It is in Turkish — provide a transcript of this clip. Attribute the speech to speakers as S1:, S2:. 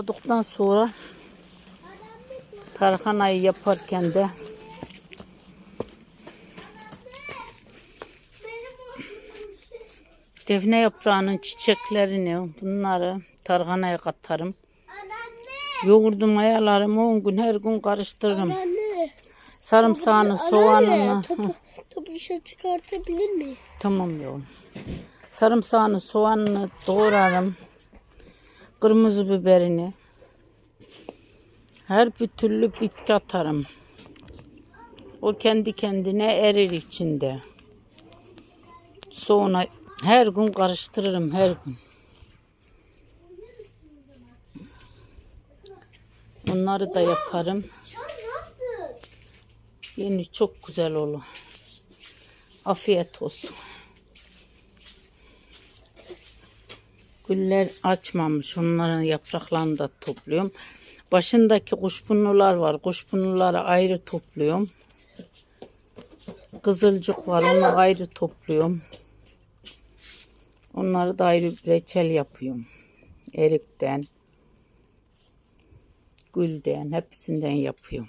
S1: Topladıktan sonra tarhanayı yaparken de defne yaprağının çiçeklerini bunları tarhanaya katarım. Yoğurdum mayalarım 10 gün her gün karıştırırım. Sarımsağını, soğanını.
S2: Topu, topu dışarı çıkartabilir miyiz?
S1: Tamam yavrum. Sarımsağını, soğanını doğrarım. Kırmızı biberini. Her bir türlü bitki atarım. O kendi kendine erir içinde. Sonra her gün karıştırırım her gün. Onları da yaparım. Yeni çok güzel olur. Afiyet olsun. Güller açmamış. Onların yapraklarını da topluyorum. Başındaki kuşburnular var. Kuşburnuları ayrı topluyorum. Kızılcık var. Onu ayrı topluyorum. Onları da ayrı reçel yapıyorum. Erikten, gülden hepsinden yapıyorum.